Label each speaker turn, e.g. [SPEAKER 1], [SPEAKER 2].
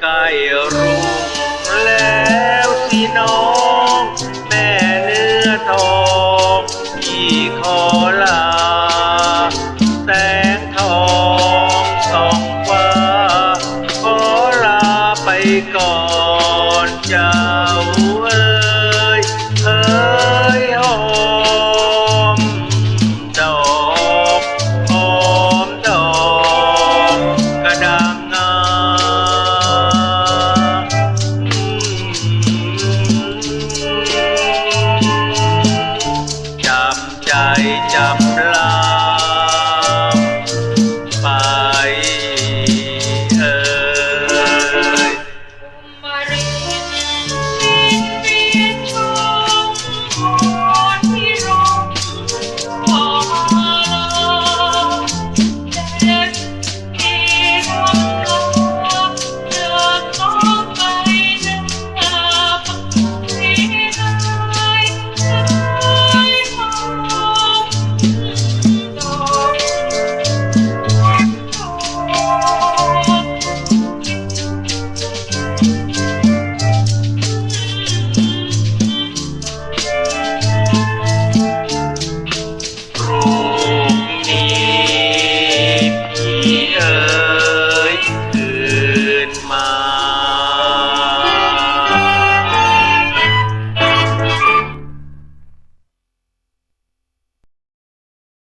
[SPEAKER 1] ใกล้รุ่งแล้วสิน้อง แม่เนื้อทองพี่ขอลา แสงทองส่องฟ้า ขอลาไปก่อนเจ้า จำลาไป